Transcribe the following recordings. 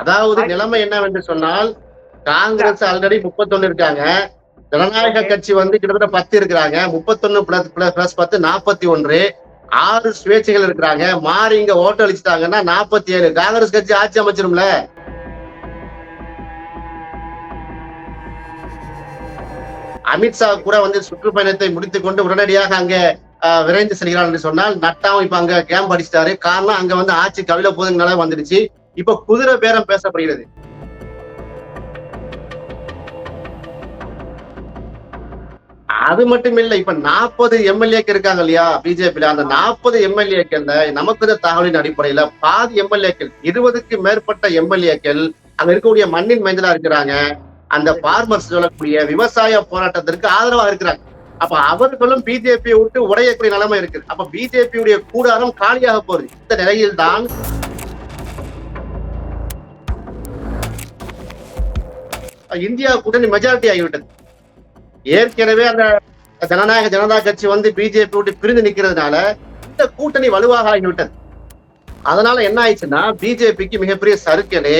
அதாவது நிலைமை என்னவென்று சொன்னால் காங்கிரஸ் ஆல்ரெடி முப்பத்தொன்னு இருக்காங்க. ஜனநாயக. கட்சி வந்து கிட்டத்தட்ட பத்து இருக்கிறாங்க. முப்பத்தொன்னு பிளஸ் பிளஸ் பத்து நாற்பத்தி ஒன்று ஆறு சுயேட்சைகள் இருக்கிறாங்க. மாறி இங்க ஓட்டு அளிச்சுட்டாங்கன்னா நாற்பத்தி ஏழு காங்கிரஸ் கட்சி ஆட்சி அமைச்சிரும்ல. அமித்ஷா கூட வந்து சுற்றுப்பயணத்தை முடித்துக் கொண்டு உடனடியாக அங்க விரைந்து செல்கிறார் என்று சொன்னால் நட்டாவும் இப்ப அங்க கேம்ப் அடிச்சிட்டாரு. காரணம் அங்க வந்து ஆட்சி கவிழ போதுங்கனால வந்துடுச்சு. இப்ப குதிரை பேரம் பேசப்படுகிறது. அது மட்டும் இல்ல இப்ப நாற்பது எம்எல்ஏக்கு இருக்காங்க இல்லையா பிஜேபியில. அந்த நாற்பது எம்எல்ஏக்கள் நமக்கு தகவலின் அடிப்படையில பாதி எம்எல்ஏக்கள் இருபதுக்கு மேற்பட்ட எம்எல்ஏக்கள் அங்க இருக்கக்கூடிய மண்ணின் மைந்தலா இருக்கிறாங்க. அந்த பார்மர்ஸ் சொல்லக்கூடிய விவசாய போராட்டத்திற்கு ஆதரவா இருக்கிறாங்க. அப்ப அவர்களும் பிஜேபியை விட்டு உடையக்கூடிய நிலைமை இருக்கு அப்ப பிஜேபி உடைய கூடாரம் காலியாக போகுது. இந்த நிலையில் தான் இந்தியா கூட்டணி மெஜாரிட்டி ஆகிவிட்டது. ஏற்கனவே அந்த ஜனநாயக ஜனதா கட்சி வந்து பிஜேபி விட்டு பிரிந்து நிக்கிறதுனால இந்த கூட்டணி வலுவாக ஆகிவிட்டது. அதனால என்ன ஆயிடுச்சுன்னா பிஜேபிக்கு மிகப்பெரிய சறுக்கலு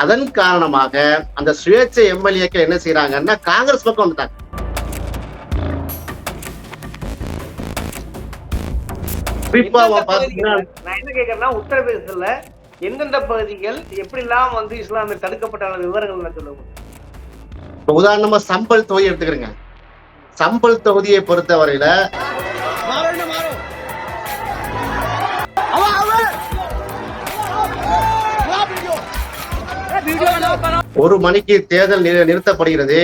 அதன் காரணமாக அந்த சுயேட்சை எம்எல்ஏக்கள் என்ன செய்யறாங்கன்னா காங்கிரஸ் பக்கம் வந்துட்டாங்க. உத்தரப்பிரதேசத்துல எந்தெந்த பகுதிகள் எப்படி எல்லாம் வந்து இஸ்லாமிய தடுக்கப்பட்ட விவரங்கள் சொல்லுங்க உதாரணமா சம்பல் தொகுதி எடுத்துக்கிறேங்க. சம்பல் தொகுதியை பொறுத்தவரையில ஒரு மணிக்கு தேர்தல் நிறுத்தப்படுகிறது.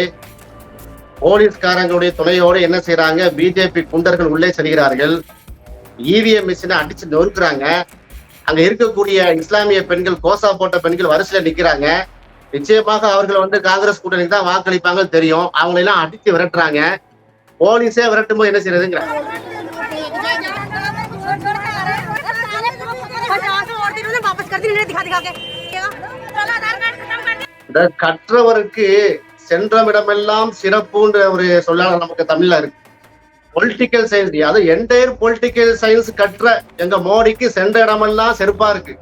போலீஸ்காரங்களுடைய துணையோடு என்ன செய்யறாங்க பிஜேபி குண்டர்கள் உள்ளே செல்கிறார்கள். இவிஎம் மிஷினை அடிச்சு நொறுக்குறாங்க. அங்க இருக்கக்கூடிய இஸ்லாமிய பெண்கள் கோசா போட்ட பெண்கள் வரிசையில நிக்கிறாங்க. நிச்சயமாக அவர்கள் வந்து காங்கிரஸ் கூட்டணிக்கு தான் வாக்களிப்பாங்க தெரியும். அவங்களை எல்லாம் அடித்து விரட்டுறாங்க. போலீஸே விரட்டும் போது என்ன செய்யறதுங்கிற? கற்றவருக்கு சென்ற இடமெல்லாம் சிறப்புன்ற ஒரு சொல்லாளர் நமக்கு தமிழ்ல இருக்கு. பொலிட்டிக்கல் சயின்ஸ் அது என்டையர் பொலிட்டிக்கல் சயின்ஸ் கற்ற எங்க மோடிக்கு சென்ற இடமெல்லாம் செருப்பா இருக்கு.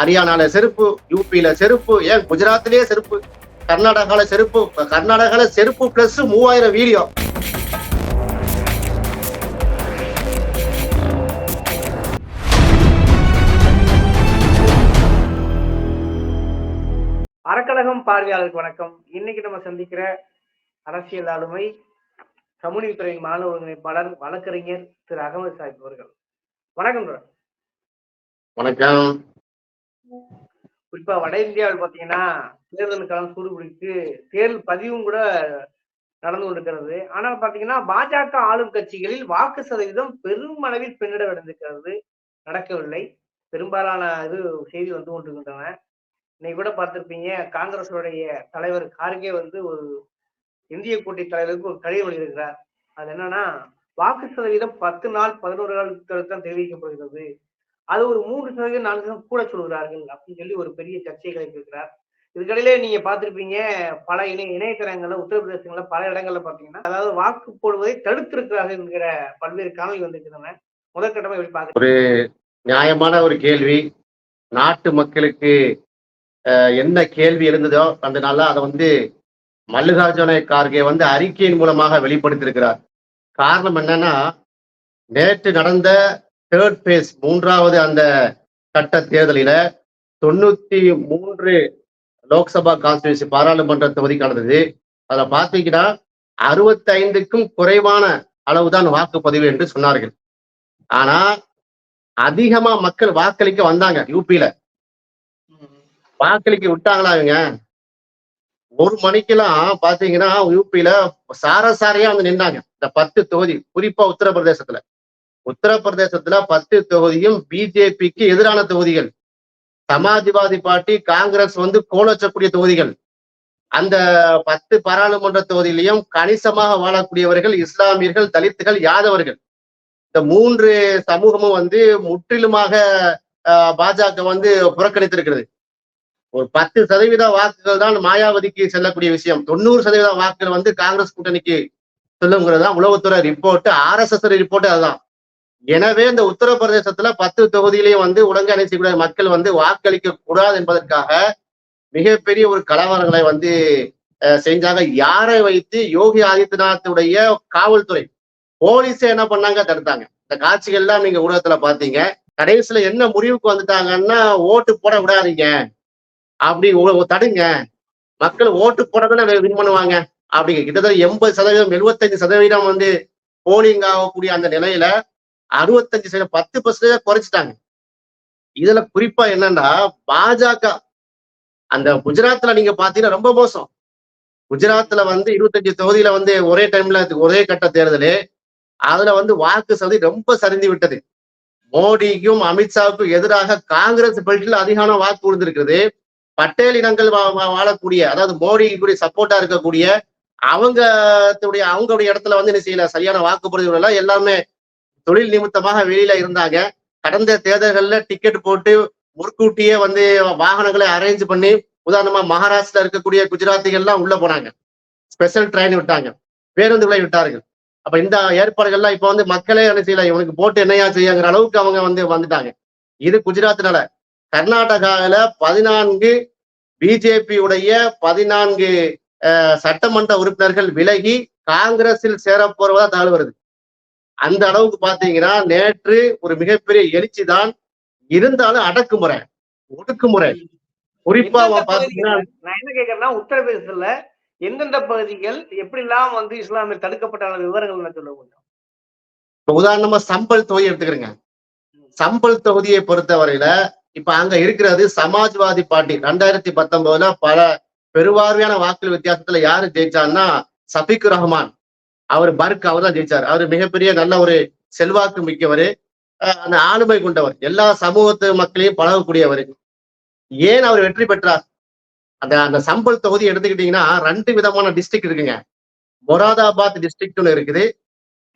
ஹரியானால செருப்பு யூபியில செருப்பு ஏன் குஜராத்லயே செருப்பு கர்நாடகால செருப்பு கர்நாடகால செருப்பு பிளஸ் மூவாயிரம் வீடியோ. அறக்கழகம் பார்வையாளருக்கு வணக்கம். இன்னைக்கு நம்ம சந்திக்கிற அரசியல் ஆளுமை சமூக துறை மாநில ஒருங்கிணைப்பாளர் வழக்கறிஞர் திரு அகமது சாஹிப் அவர்கள். வணக்கம். வணக்கம். குறிப்பா வட இந்தியாவில் பாத்தீங்கன்னா தேர்தல் சூடுபிடித்து தேர்தல் பதிவும் கூட நடந்து கொண்டிருக்கிறது. ஆனால் பாத்தீங்கன்னா பாஜக ஆளும் கட்சிகளில் வாக்கு சதவீதம் பெருமளவில் பின்னடைவடைந்திருக்கிறது நடக்கவில்லை. பெரும்பாலான இது செய்தி வந்து கொண்டிருக்கின்றன. இன்னைக்கு கூட பார்த்திருப்பீங்க காங்கிரஸுடைய தலைவர் கார்கே வந்து ஒரு இந்திய கூட்டணி தலைவருக்கு ஒரு கடிதம் எழுதியிருக்கிறார். அது என்னன்னா வாக்கு சதவீதம் பத்து நாள் பதினோரு நாள் தான் தெரிவிக்கப்படுகிறது. அது ஒரு மூன்று சதவீதம் நாலு சதவீதம் கூட சொல்கிறார்கள் அப்படின்னு சொல்லி ஒரு பெரிய சர்ச்சை கிளப்பியிருக்கிறார் இதுக்கிடையிலே நீங்க பாத்திருப்பீங்க பல இணை இணையதளங்கள்ல உத்தரப்பிரதேசங்கள்ல பல இடங்கள்ல பாத்தீங்கன்னா அதாவது வாக்கு போடுவதை தடுத்திருக்கிறார்கள் என்கிற பல்வேறு காணொலி வந்திருக்கின்றன. முதற்கட்டமா எப்படி பாக்குறீங்க நியாயமான ஒரு கேள்வி. நாட்டு மக்களுக்கு அஹ், என்ன கேள்வி இருந்ததோ அந்த அதை வந்து மல்லிகார்ஜுன கார்கே வந்து அறிக்கையின் மூலமாக வெளிப்படுத்தியிருக்கிறார். காரணம் என்னன்னா நேற்று நடந்த தேர்ட் பேஸ் மூன்றாவது அந்த சட்ட தேர்தலில தொண்ணூத்தி மூன்று லோக்சபா கான்ஸ்டியூன்சி பாராளுமன்ற தொகுதி நடந்தது அதுல பார்த்தீங்கன்னா அறுபத்தி ஐந்துக்கும் குறைவான அளவுதான் வாக்குப்பதிவு என்று சொன்னார்கள். ஆனா அதிகமா மக்கள் வாக்களிக்க வந்தாங்க யூபியில வாக்களிக்க விட்டாங்களா இவங்க? ஒரு மணிக்கெல்லாம் பாத்தீங்கன்னா யூபியில சாரசாரியா வந்து நின்னாங்க. இந்த பத்து தொகுதி குறிப்பா உத்தரப்பிரதேசத்துல. உத்தரப்பிரதேசத்துல பத்து தொகுதியும் பிஜேபிக்கு எதிரான தொகுதிகள். சமாஜ்வாதி பார்ட்டி காங்கிரஸ் வந்து கோலச்சக்கூடிய தொகுதிகள். அந்த பத்து பாராளுமன்ற தொகுதியிலையும் கணிசமாக வாழக்கூடியவர்கள் இஸ்லாமியர்கள் தலித்துகள் யாதவர்கள். இந்த மூன்று சமூகமும் வந்து முற்றிலுமாக ஆஹ், பாஜக வந்து புறக்கணித்திருக்கிறது. ஒரு பத்து சதவீத வாக்குகள் தான் மாயாவதிக்கு செல்லக்கூடிய விஷயம். தொண்ணூறு சதவீத வாக்குகள் வந்து காங்கிரஸ் கூட்டணிக்கு செல்லுங்கிறது தான் உளவுத்துறை ரிப்போர்ட் ஆர்எஸ்எஸ் ரிப்போர்ட் அதுதான். எனவே இந்த உத்தரப்பிரதேசத்துல பத்து தொகுதியிலையும் வந்து ஒழுங்கமைச்சக்கூடிய மக்கள் வந்து வாக்களிக்க கூடாது என்பதற்காக மிகப்பெரிய ஒரு கலவரங்களை வந்து செஞ்சாங்க. யாரை வைத்து? யோகி ஆதித்யநாத்துடைய காவல்துறை. போலீஸே என்ன பண்ணாங்க? தடுத்தாங்க. இந்த காட்சிகள் எல்லாம் நீங்க ஊடகத்துல பாத்தீங்க கடைசியில என்ன முடிவுக்கு வந்துட்டாங்கன்னா ஓட்டு போட விடாதீங்க. அப்படி தடுங்க. மக்கள் ஓட்டு போடதானே வின் பண்ணுவாங்க. அப்படிங்க. கிட்டத்தட்ட எண்பது சதவீதம் எழுபத்தஞ்சு சதவீதம் வந்து போலிங் ஆகக்கூடிய அந்த நிலையில அறுபத்தஞ்சு சதவீதம் பத்து பர்சன்டேஜா குறைச்சிட்டாங்க. இதுல குறிப்பா என்னன்னா பாஜக அந்த குஜராத்ல நீங்க பாத்தீங்கன்னா ரொம்ப மோசம். குஜராத்ல வந்து இருபத்தஞ்சு தொகுதியில வந்து ஒரே டைம்ல ஒரே கட்ட தேர்தலு. அதுல வந்து வாக்கு சதவீதம் ரொம்ப சரிந்து விட்டது. மோடிக்கும் அமித்ஷாவுக்கும் எதிராக காங்கிரஸ் பெல்ட்ல அதிகமான வாக்கு விழுந்திருக்கிறது பட்டேல் இனங்கள் வா- வா- வாழக்கூடிய அதாவது மோடிக்கு சப்போர்ட்டா இருக்கக்கூடிய அவங்க அவங்களுடைய இடத்துல வந்து என்ன செய்யல? சரியான வாக்குப்பதிவு எல்லாம் எல்லாமே தொழில் நிமித்தமாக வெளியில இருந்தாங்க. கடந்த தேர்தல்கள்ல டிக்கெட் போட்டு முற்கூட்டியே வந்து வாகனங்களை அரேஞ்ச் பண்ணி உதாரணமா மகாராஷ்டிரா இருக்கக்கூடிய குஜராத்திகள்லாம் உள்ள போனாங்க. ஸ்பெஷல் ட்ரெயின் விட்டாங்க. பேருந்துகளை விட்டார்கள். அப்ப இந்த ஏற்பாடுகள்லாம் இப்ப வந்து மக்களே என்ன செய்யல? இவனுக்கு போட்டு என்னையா செய்யுங்கிற அளவுக்கு அவங்க வந்து வந்துட்டாங்க. இது குஜராத்னால கர்நாடகாவில பதினான்கு பிஜேபி உடைய பதினான்கு சட்டமன்ற உறுப்பினர்கள் விலகி காங்கிரஸில் சேர போறதா தகவல் வருது. அந்த அளவுக்கு பாத்தீங்கன்னா நேற்று ஒரு மிகப்பெரிய எழுச்சி தான் இருந்தாலும் அடக்குமுறை ஒடுக்குமுறை. குறிப்பா பாத்தீங்கன்னா நான் என்ன கேக்குறேன்னா உத்தரப்பிரதேசத்துல எந்தெந்த பகுதிகள் எப்படி எல்லாம் வந்து இஸ்லாமியர் தடுக்கப்பட்ட விவரங்கள் சொல்ல கொஞ்சம் இப்ப உதாரணமா சம்பல் தொகுதி எடுத்துக்கிறேங்க. சம்பல் தொகுதியை பொறுத்தவரையில இப்ப அங்க இருக்கிறது சமாஜ்வாதி பார்ட்டி. ரெண்டாயிரத்தி பத்தொன்பதுல பல பெருவாரியான வாக்கு வித்தியாசத்துல யாரு ஜெயிச்சான்னா சஃபிக் ரஹ்மான். அவர் பர்க் அவர் தான் ஜெயிச்சார். அவர் மிகப்பெரிய நல்ல ஒரு செல்வாக்கு மிக்கவர். அந்த ஆளுமை கொண்டவர். எல்லா சமூகத்து மக்களையும் பழகக்கூடியவர். ஏன் அவர் வெற்றி பெற்றார்? அந்த அந்த சம்பல் தொகுதி எடுத்துக்கிட்டீங்கன்னா ரெண்டு விதமான டிஸ்ட்ரிக்ட் இருக்குங்க. மொராதாபாத் டிஸ்ட்ரிக்ட்னு இருக்குது.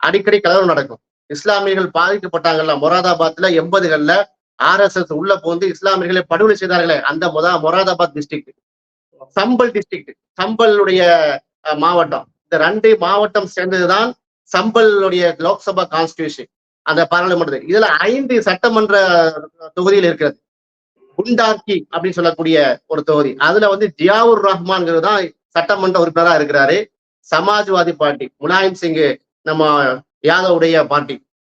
அடிக்கடி கலவரம் நடக்கும். இஸ்லாமியர்கள் பாதிக்கப்பட்டாங்கல்ல மொராதாபாத்ல எண்பதுகள்ல ஆர்எஸ்எஸ் உள்ள போந்து இஸ்லாமியர்களை படுகொலை செய்தார்களே அந்த மொதா மொராதாபாத் டிஸ்ட்ரிக்ட் சம்பல் டிஸ்ட்ரிக்ட் சம்பலுடைய மாவட்டம். இந்த ரெண்டு மாவட்டம் சேர்ந்ததுதான் சம்பலுடைய லோக்சபா கான்ஸ்டியூஷன் அந்த பாராளுமன்றத்தில் இதுல ஐந்து சட்டமன்ற தொகுதியில் இருக்கிறது. குண்டாக்கி அப்படின்னு சொல்லக்கூடிய ஒரு தொகுதி. அதுல வந்து ஜியாவுர் ரஹ்மான்ங்கிறது தான் சட்டமன்ற உறுப்பினரா இருக்கிறாரு. சமாஜ்வாதி பார்ட்டி முலாயம் சிங் நம்ம யாதவுடைய பார்ட்டி.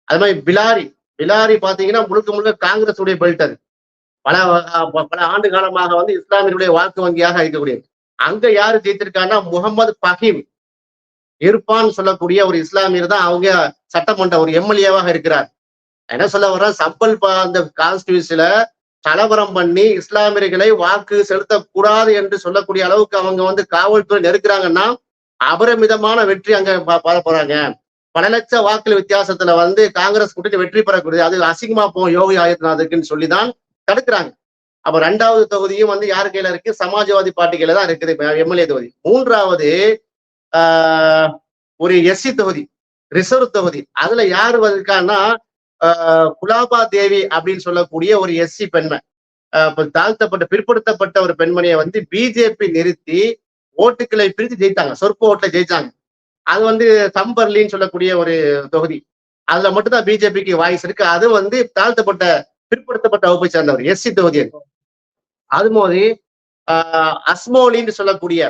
அது மாதிரி பிலாரி. பிலாரி பாத்தீங்கன்னா முழுக்க முழுக்க காங்கிரஸ் உடைய பெல்ட் அது. பல பல ஆண்டு காலமாக வந்து இஸ்லாமியருடைய வாக்கு வங்கியாக இருக்கக்கூடியது. அங்க யாரு ஜெயித்திருக்காங்கன்னா முகமது பஹீம் இருப்பான்னு சொல்லக்கூடிய ஒரு இஸ்லாமியர் தான் அவங்க சட்டமன்ற ஒரு எம்எல்ஏவாக இருக்கிறார். என்ன சொல்ல வர்ற சம்பல் அந்த கான்ஸ்டியூன்சில கலவரம் பண்ணி இஸ்லாமியர்களை வாக்கு செலுத்தக்கூடாது என்று சொல்லக்கூடிய அளவுக்கு அவங்க வந்து காவல்துறை நெருக்கிறாங்கன்னா அபரிமிதமான வெற்றி அங்க பாட போறாங்க. பல லட்ச வாக்கு வித்தியாசத்துல வந்து காங்கிரஸ் கூட்டணி வெற்றி பெறக்கூடியது. அது அசிங்கமா போகும். யோகி ஆதித்யநாத்துக்குன்னு சொல்லிதான் தடுக்கிறாங்க. அப்ப ரெண்டாவது தொகுதியும் வந்து யார் கையில இருக்கு? சமாஜ்வாதி பார்ட்டி கையில தான் இருக்குது. எம்எல்ஏ தொகுதி. மூன்றாவது ஒரு எஸ்சி தொகுதி ரிசர்வ் தொகுதி அதுல யார் வந்திருக்கான்னா ஆஹ், குலாபா தேவி அப்படின்னு சொல்லக்கூடிய ஒரு எஸ்சி பெண்மை. தாழ்த்தப்பட்ட பிற்படுத்தப்பட்ட ஒரு பெண்மணியை வந்து பிஜேபி நிறுத்தி ஓட்டுக்களை பிரித்து ஜெயித்தாங்க. சொற்ப ஓட்டுல ஜெயிச்சாங்க. அது வந்து சம்பர்லின்னு சொல்லக்கூடிய ஒரு தொகுதி. அதுல மட்டும்தான் பிஜேபிக்கு வாய்ஸ் இருக்கு. அது வந்து தாழ்த்தப்பட்ட பிற்படுத்தப்பட்ட வகுப்பை சேர்ந்தவர் எஸ்சி தொகுதி அது. மாதிரி ஆஹ், அஸ்மோலின்னு சொல்லக்கூடிய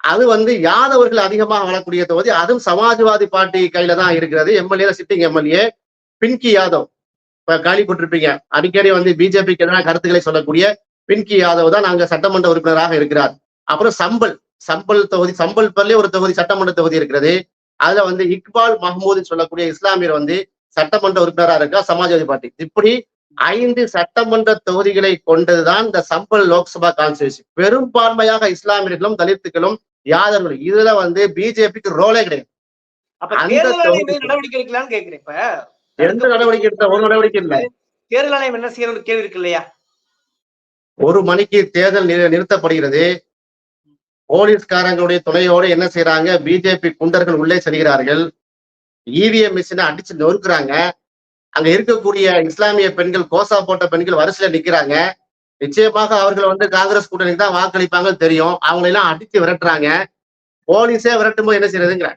அது வந்து யாதவர்கள் அதிகமாக வரக்கூடிய தொகுதி. அதுவும் சமாஜ்வாதி பார்ட்டி கையில தான் இருக்கிறது. MLA sitting MLA Pinki Yadav. இப்ப கேள்விப்பட்டிருப்பீங்க அடிக்கடி வந்து பிஜேபிக்கு எதிரான கருத்துக்களை சொல்லக்கூடிய பின்கி யாதவ் தான் அங்க சட்டமன்ற உறுப்பினராக இருக்கிறார். அப்புறம் சம்பல். சம்பல் தொகுதி சம்பல் பள்ளி ஒரு தொகுதி சட்டமன்ற தொகுதி இருக்கிறது. அதுல வந்து இக்பால் மஹமூத் சொல்லக்கூடிய இஸ்லாமியர் வந்து சட்டமன்ற உறுப்பினராக இருக்கார் சமாஜ்வாதி பார்ட்டி. இப்படி ஐந்து சட்டமன்ற தொகுதிகளை கொண்டதுதான் இந்த சம்பல் லோக்சபா கான்ஸ்டியூன்சி பெரும்பான்மையாக இஸ்லாமியர்களும் தலித்துக்களும் யாதவர்களும். இதுல வந்து பிஜேபிக்கு ரோலே கிடையாது. நடவடிக்கை எடுக்கலாம்னு கேக்குறேன் இப்ப. எந்த நடவடிக்கை எடுத்த ஒரு நடவடிக்கை இல்லை. தேர்தல் ஆணையம் என்ன செய்யற கேள்வி இருக்கு இல்லையா? ஒரு மணிக்கு தேர்தல் நிறு- நிறுத்தப்படுகிறது. போலீஸ்காரங்களுடைய துணையோடு என்ன செய்யறாங்க பிஜேபி குண்டர்கள் உள்ளே செல்கிறார்கள். இவிஎம் மிஷினை அடிச்சு நொறுக்குறாங்க. அங்க இருக்கக்கூடிய இஸ்லாமிய பெண்கள் கோசா போட்ட பெண்கள் வரிசையில நிக்கிறாங்க. நிச்சயமாக அவர்கள் வந்து காங்கிரஸ் கூட்டணிக்கு தான் வாக்களிப்பாங்கன்னு தெரியும். அவங்களெல்லாம் அடித்து விரட்டுறாங்க. போலீஸே விரட்டும் போது என்ன செய்யறதுங்கிற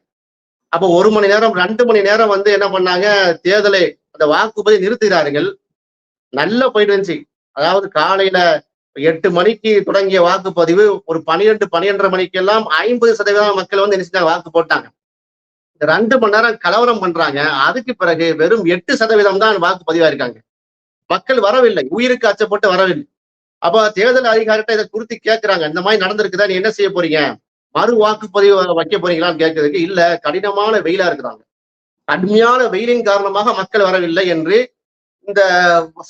அப்போ ஒரு மணி நேரம் ரெண்டு மணி நேரம் வந்து என்ன பண்ணாங்க? தேர்தலை அந்த வாக்குப்பதிவு நிறுத்துகிறார்கள். நல்லா போயிட்டு இருந்துச்சு. அதாவது காலையில எட்டு மணிக்கு தொடங்கிய வாக்குப்பதிவு ஒரு பனிரெண்டு பன்னிரெண்டரை மணிக்கெல்லாம் ஐம்பது சதவீதம் மக்கள் வந்து என்ன செஞ்சாங்க? வாக்கு போட்டாங்க. ரெண்டு மணி நேரம் கலவரம் பண்றாங்க. அதுக்கு பிறகு வெறும் எட்டு சதவீதம் தான் வாக்குப்பதிவா இருக்காங்க மக்கள் வரவில்லை. உயிருக்கு அச்சப்பட்டு வரவில்லை. அப்ப தேர்தல் அதிகாரிட்ட இதை குறித்து கேட்கிறாங்க இந்த மாதிரி நடந்திருக்குதா? நீ என்ன செய்ய போறீங்க? மறு வாக்குப்பதிவு வைக்க போறீங்களான்னு கேட்கறதுக்கு இல்ல. கடினமான வெயிலா இருக்கிறாங்க கடுமையான வெயிலின் காரணமாக மக்கள் வரவில்லை என்று இந்த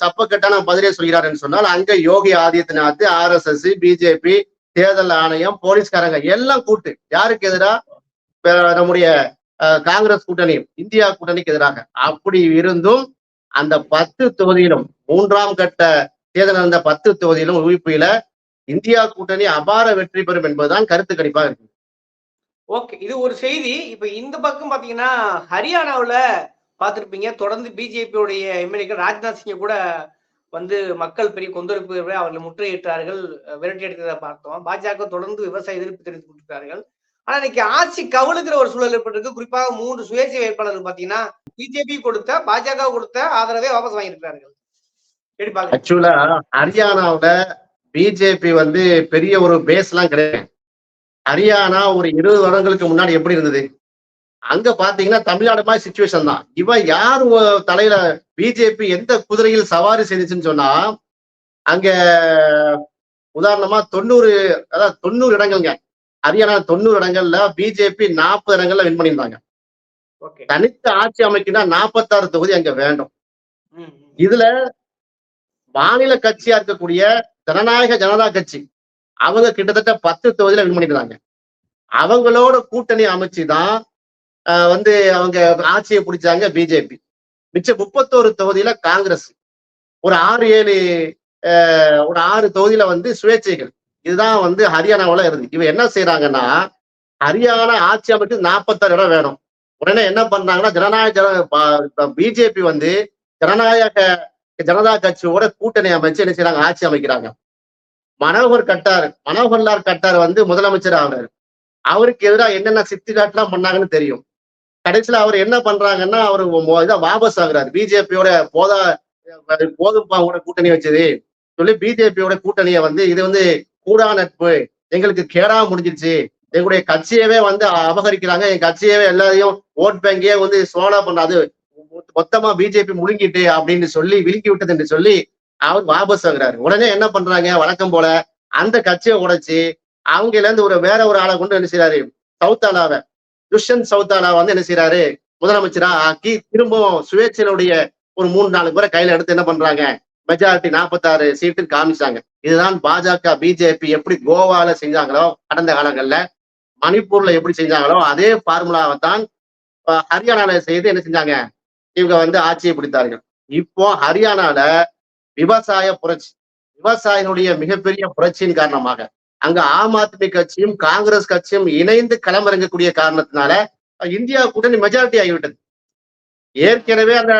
சப்பக்கட்டான பதிலே சொல்கிறார் என்று சொன்னால் அங்க Yogi Adityanath R S S BJP தேர்தல் ஆணையம் போலீஸ்காரங்க எல்லாம் கூட்டு. யாருக்கு எதிராக நம்முடைய காங்கிரஸ் கூட்டணி இந்தியா கூட்டணிக்கு எதிராக. அப்படி இருந்தும் அந்த பத்து தொகுதியிலும் மூன்றாம் கட்ட தேர்தல் நடந்த பத்து தொகுதியிலும் உயிர்ப்பில இந்தியா கூட்டணி அபார வெற்றி பெறும் என்பதுதான் கருத்து கணிப்பாக இருக்கு ஓகே இது ஒரு செய்தி. இப்ப இந்த பக்கம் பாத்தீங்கன்னா ஹரியானாவுல பார்த்திருப்பீங்க தொடர்ந்து பிஜேபியுடைய எம்எல்ஏக்கள் ராஜ்நாத் சிங்கை கூட வந்து மக்கள் பெரிய கொந்தளிப்பு அவர்களை முற்றுகையிட்டார்கள். விரட்டி எடுத்ததை பார்த்தோம். பாஜக தொடர்ந்து விவசாய எதிர்ப்பு தெரிவித்து கொண்டிருக்கிறார்கள். ஆனா இன்னைக்கு ஆட்சி கவலுக்கிற ஒரு சூழல் ஏற்பட்டிருக்கு. குறிப்பாக மூன்று சுயேட்சை வேட்பாளர்கள் பாத்தீங்கன்னா பிஜேபி கொடுத்த பாஜக கொடுத்த ஆதரவை வாபஸ் வாங்கியிருக்கிறார்கள். ஆக்சுவலா ஹரியானாவுல பிஜேபி வந்து பெரிய ஒரு பேஸ் எல்லாம் கிடையாது. ஹரியானா ஒரு இருபது வருடங்களுக்கு முன்னாடி எப்படி இருந்தது? அங்க பாத்தீங்கன்னா தமிழ்நாடு மாதிரி சுச்சுவேஷன் தான். இவன் யார் தலையில பிஜேபி எந்த குதிரையில் சவாரி செய்துச்சுன்னு சொன்னா அங்க உதாரணமா தொண்ணூறு அதாவது தொண்ணூறு இடங்கள்ங்க. ஹரியானா தொண்ணூறு இடங்கள்ல பிஜேபி நாற்பது இடங்கள்ல வின் பண்ணியிருந்தாங்க. தனித்து ஆட்சி அமைக்கினா நாற்பத்தாறு தொகுதி அங்க வேண்டும். இதுல மாநில கட்சியா இருக்கக்கூடிய ஜனநாயக ஜனதா கட்சி அவங்க கிட்டத்தட்ட பத்து தொகுதியில வின் பண்ணிருந்தாங்க அவங்களோட கூட்டணி அமைச்சுதான் வந்து அவங்க ஆட்சியை பிடிச்சாங்க பிஜேபி மிச்சம் முப்பத்தோரு தொகுதியில காங்கிரஸ். ஒரு ஆறு ஏழு ஒரு ஆறு தொகுதியில வந்து சுயேட்சைகள். இதுதான் வந்து ஹரியானாவுல இருந்து. இவ என்ன செய்யறாங்கன்னா ஹரியானா ஆட்சி அமைச்சு நாற்பத்தாறு இடம் வேணும். உடனே என்ன பண்றாங்கன்னா ஜனநாயக ஜன பிஜேபி வந்து ஜனநாயக ஜனதா கட்சியோட கூட்டணி அமைச்சு என்ன செய்யறாங்க ஆட்சி அமைக்கிறாங்க. மனோகர் கட்டார் மனோகர்லால் கட்டார் வந்து முதலமைச்சர் ஆகுறாரு. அவருக்கு எதிராக என்னென்ன சித்திகாட்டுலாம் பண்ணாங்கன்னு தெரியும். கடைசியில அவர் என்ன பண்றாங்கன்னா அவர் இதை வாபஸ் ஆகுறாரு. பிஜேபியோட போதா போதும் கூட கூட்டணி வச்சது. சொல்லி பிஜேபியோட கூட்டணியை வந்து இது வந்து கூடா நட்பு. எங்களுக்கு கேடா முடிஞ்சிருச்சு. எங்களுடைய கட்சியவே வந்து அபகரிக்கிறாங்க. என் கட்சியவே எல்லாரையும் ஓட் பேங்கே வந்து சோனா பண்ணாது மொத்தமா பிஜேபி முழுங்கிட்டு அப்படின்னு சொல்லி விழுங்கி விட்டது என்று சொல்லி அவர் வாபஸ் ஆகுறாரு உடனே என்ன பண்றாங்க? வழக்கம் போல அந்த கட்சியை உடைச்சு அவங்கல இருந்து ஒரு வேற ஒரு ஆளை கொண்டு என்ன செய்யறாரு சவுத்தாலாவை துஷ்யந்த் சவுத்தாலா வந்து என்ன செய்யறாரு முதலமைச்சரா ஆக்கி திரும்பவும் சுயேட்சையினுடைய ஒரு மூணு நாலு பேரை கையில எடுத்து என்ன பண்றாங்க? மெஜாரிட்டி நாற்பத்தாறு சீட்டு காமிச்சாங்க. இதுதான் பாஜக பிஜேபி எப்படி கோவால செஞ்சாங்களோ கடந்த காலங்கள்ல மணிப்பூர்ல எப்படி செஞ்சாங்களோ அதே பார்முலாவை தான் ஹரியானால செய்து என்ன செஞ்சாங்க? இவங்க வந்து ஆட்சியை பிடித்தார்கள். இப்போ ஹரியானால விவசாய புரட்சி விவசாயினுடைய மிகப்பெரிய புரட்சியின் காரணமாக அங்க ஆம் ஆத்மி கட்சியும் காங்கிரஸ் கட்சியும் இணைந்து களமிறங்கக்கூடிய காரணத்தினால இந்தியா கூட்டணி மெஜாரிட்டி ஆகிவிட்டது. ஏற்கனவே அந்த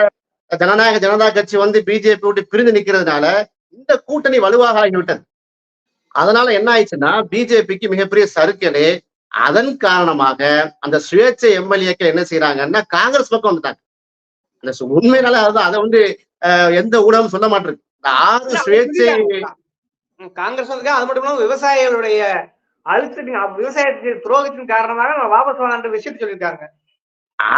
ஜனநாயக ஜனதா கட்சி வந்து பிஜேபி விட்டு பிரிந்து நிக்கிறதுனால இந்த கூட்டணி வலுவாக ஆகிவிட்டது அதனால என்ன ஆயிடுச்சுன்னா பிஜேபிக்கு மிகப்பெரிய சறுக்கலு அதன் காரணமாக அந்த சுயேட்சை எம்எல்ஏக்கள் என்ன செய்யறாங்கன்னா காங்கிரஸ் பக்கம் வந்துட்டாங்க. அந்த உண்மையினால அதுதான் அதை வந்து எந்த ஊடகம் சொல்ல மாட்டிருக்கு. ஆறு சுயேட்சை காங்கிரஸ் வந்து அது மட்டும் இல்லாம விவசாயிகளுடைய அழுத்தத்தின் விவசாயத்தின் துரோகத்தின் காரணமாக வாபஸ் வாங்கன்ற விஷயத்தை சொல்லியிருக்காங்க.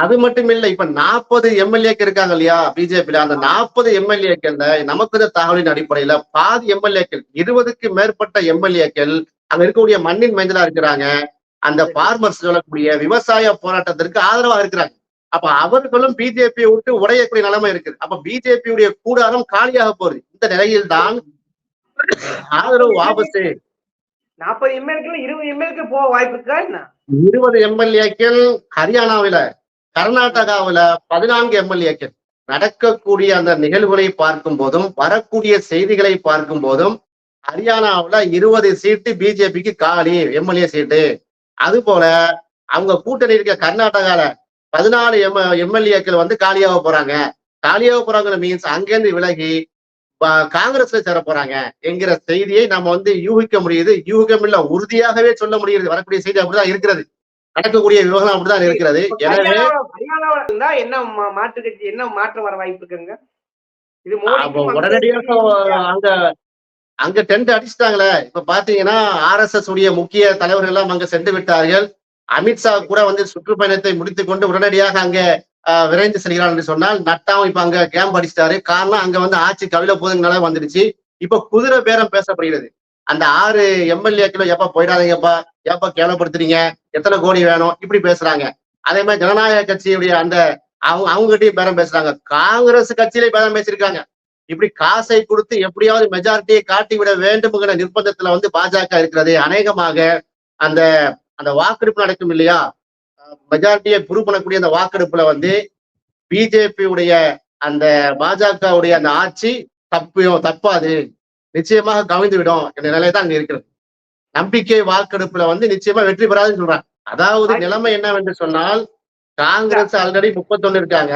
அது மட்டும் இல்ல இப்ப நாற்பது எம்எல்ஏக்கள் இருக்காங்க இல்லையா பிஜேபியில? அந்த நாற்பது எம்எல்ஏக்கள்ல நமக்கு தகவலின் அடிப்படையில பாதி எம்எல்ஏக்கள் இருபதுக்கு மேற்பட்ட எம்எல்ஏக்கள் அங்க இருக்கக்கூடிய மண்ணின் மைந்தலா இருக்கிறாங்க. அந்த பார்மர்ஸ் சொல்லக்கூடிய விவசாய போராட்டத்திற்கு ஆதரவா இருக்கிறாங்க. அப்ப அவர்களும் பிஜேபியை விட்டு உடையக்கூடிய நிலைமை இருக்குது. அப்ப பிஜேபியுடைய கூடாரம் காலியாக போகுது. இந்த நிலையில் தான் ஆதரவு வாபஸ் நாற்பது எம்எல்ஏக்கள் இருபது எம்எல்ஏக்கு போக வாய்ப்பு இருக்கா என்ன? இருபது எம்எல்ஏக்கள் ஹரியானாவில கர்நாடகாவில் பதினான்கு எம்எல்ஏக்கள் நடக்கக்கூடிய அந்த நிகழ்வுகளை பார்க்கும் போதும் வரக்கூடிய செய்திகளை பார்க்கும் போதும் ஹரியானாவுல இருபது சீட்டு பிஜேபிக்கு காலி எம்எல்ஏ சீட்டு. அது போல அவங்க கூட்டணி இருக்க கர்நாடகால பதினாலு எம் எம்எல்ஏக்கள் வந்து காலியாக போறாங்க. காலியாக போறாங்க மீன்ஸ் அங்கேருந்து விலகி ப- காங்கிரஸ்ல சேர போறாங்க. என்கிற செய்தியை நம்ம வந்து யூகிக்க முடியுது. யூகிக்கம் இல்ல உறுதியாகவே சொல்ல முடியுது. வரக்கூடிய செய்தி அப்படிதான் இருக்கிறது. நடக்கக்கூடிய விவகாரம் அப்படிதான் இருக்கிறது. எனவே என்ன மாற்று கட்சி என்ன மாற்றம் வர வாய்ப்பு இருக்குங்க? இது உடனடியாக அங்க அங்க டென்ட் அடிச்சிட்டாங்களே. இப்ப பாத்தீங்கன்னா ஆர்எஸ்எஸ் உடைய முக்கிய தலைவர்கள் எல்லாம் அங்க சென்று விட்டார்கள். அமித்ஷா கூட வந்து சுற்றுப்பயணத்தை முடித்துக் கொண்டு உடனடியாக அங்க விரைந்து செல்கிறார் என்று சொன்னால் நட்டாவும் இப்ப அங்க கேம்ப் அடிச்சிட்டாரு. காரணம் அங்க வந்து ஆட்சி கவிழ போதுங்கனால வந்துடுச்சு. இப்ப குதிரை பேரம் பேசப்படுகிறது. அந்த ஆறு எம்எல்ஏக்களும் எப்ப போயிடாதீங்கப்பா? எப்ப கேவலப்படுத்துறீங்க? எத்தனை கோடி வேணும்? இப்படி பேசுறாங்க. அதே மாதிரி ஜனநாயக கட்சியுடைய அந்த அவங்க அவங்ககிட்டயும் பேரம் பேசுறாங்க. காங்கிரஸ் கட்சியிலே பேரம் பேசியிருக்காங்க. இப்படி காசை கொடுத்து எப்படியாவது மெஜாரிட்டியை காட்டி விட வேண்டும்ங்கிற நிர்பந்தத்துல வந்து பாஜக இருக்கிறது அநேகமாக அந்த அந்த வாக்கெடுப்பு நடக்கும் இல்லையா? மெஜாரிட்டியை ப்ரூவ் பண்ணக்கூடிய அந்த வாக்கெடுப்புல வந்து பிஜேபி உடைய அந்த பாஜகவுடைய அந்த ஆட்சி தப்பியும் தப்பாது. நிச்சயமாக கவிழ்ந்து விடும் என்ற நிலை தான் அங்க இருக்கிறது. நம்பிக்கை வாக்கெடுப்புல வந்து நிச்சயமா வெற்றி பெறாதுன்னு சொல்றாங்க. அதாவது நிலைமை என்னவென்று சொன்னால் காங்கிரஸ் ஆல்ரெடி முப்பத்தொன்னு இருக்காங்க.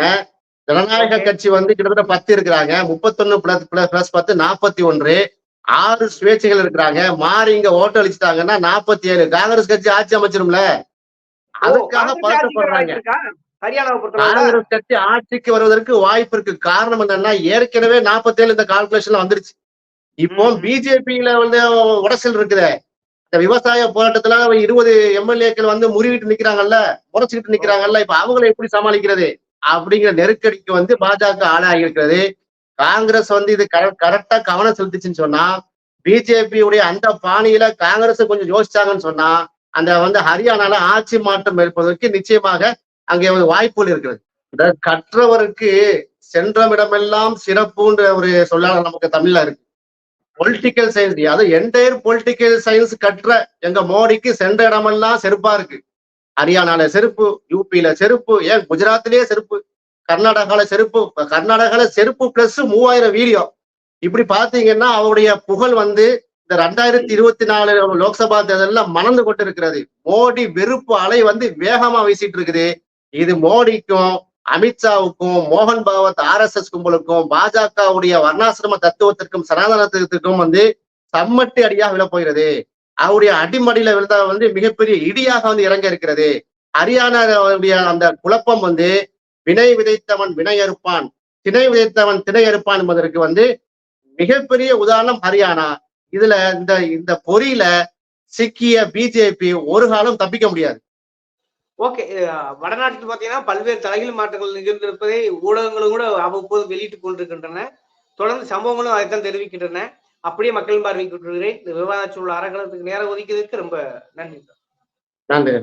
ஜனநாயக. கட்சி வந்து கிட்டத்தட்ட பத்து இருக்கிறாங்க. முப்பத்தொன்னு பிளஸ் பிளஸ் பத்து நாற்பத்தி ஒன்று. ஆறு சுயேட்சைகள் இருக்கிறாங்க. மாறி இங்க ஓட்டு அளிச்சுட்டாங்கன்னா நாற்பத்தி ஏழு. காங்கிரஸ் கட்சி ஆட்சி அமைச்சிரும்ல? அதுக்காக பொறுத்தவரை காங்கிரஸ் கட்சி ஆட்சிக்கு வருவதற்கு வாய்ப்பு இருக்கு. காரணம் என்னன்னா ஏற்கனவே 47 இந்த கால்குலேஷன்ல வந்துருச்சு. இப்போ. பிஜேபியில வந்து உடசல் இருக்குதே. இந்த விவசாய போராட்டத்துல இருபது எம்எல்ஏக்கள் வந்து முறிவிட்டு நிக்கிறாங்கல்ல முறைச்சுக்கிட்டு நிக்கிறாங்கல்ல இப்ப அவங்களை எப்படி சமாளிக்கிறது? அப்படிங்கிற நெருக்கடிக்கு வந்து பாஜக ஆளாகி இருக்கிறது. காங்கிரஸ் வந்து இது கரெக்டா கவனம் செலுத்துச்சுன்னு சொன்னா பிஜேபி உடைய அந்த பாணியில காங்கிரஸ் கொஞ்சம் யோசிச்சாங்கன்னு சொன்னா அந்த வந்து ஹரியானால ஆட்சி மாற்றம் ஏற்பதற்கு நிச்சயமாக அங்கே ஒரு வாய்ப்புகள் இருக்கிறது இந்த கற்றவருக்கு சென்றமிடமெல்லாம் சிறப்புன்ற ஒரு சொல்லாடல் நமக்கு தமிழ்ல இருக்கு. பொலிட்டிக்கல் சயின்ஸ் அது என்டையர் பொலிட்டிக்கல் சயின்ஸ் கற்ற எங்க மோடிக்கு சென்ற இடமெல்லாம் செருப்பா இருக்கு. ஹரியானால செருப்பு யூபியில செருப்பு ஏன் குஜராத்திலேயே செருப்பு கர்நாடகால செருப்பு கர்நாடகால செருப்பு பிளஸ் மூவாயிரம் வீடியோ. இப்படி பாத்தீங்கன்னா அவருடைய புகழ் வந்து இந்த ரெண்டாயிரத்தி இருபத்தி நாலு லோக்சபா தேர்தலில் மணந்து கொண்டு இருக்கிறது மோடி வெறுப்பு அலை வந்து வேகமா வீசிட்டு இருக்குது. இது மோடிக்கும் அமித்ஷாவுக்கும் மோகன் பாவத் ஆர் எஸ் எஸ் கும்பலுக்கும் பாஜகவுடைய வர்ணாசிரம தத்துவத்திற்கும் சனாதனத்திற்கும் வந்து சம்மட்டி அடியாக விழப்போகிறது அவருடைய அடிமடியில விழுந்தா வந்து மிகப்பெரிய இடியாக வந்து இறங்க இருக்கிறது. ஹரியானாவுடைய அந்த குழப்பம் வந்து வினை விதைத்தவன் வினை அறுப்பான் திணை விதைத்தவன் திணை அறுப்பான் என்பதற்கு வந்து மிகப்பெரிய உதாரணம் ஹரியானா. இதுல இந்த இந்த பொறியில சிக்கிய பிஜேபி ஒரு காலம் தப்பிக்க முடியாது. ஓகே வடநாட்டில் பாத்தீங்கன்னா பல்வேறு தலைகள் மாற்றங்கள் நிகழ்ந்திருப்பதை ஊடகங்களும் கூட அவ்வப்போது வெளியிட்டுக் கொண்டிருக்கின்றன. தொடர்ந்து சம்பவங்களும் அதைத்தான் தெரிவிக்கின்றன. அப்படியே மக்களின் பார்வைக்கு விட்டுகிறேன் இந்த விவாத சூழல் அரங்கத்துக்கு நேரம் ஒதுக்கியதற்கு ரொம்ப நன்றி. நன்றி.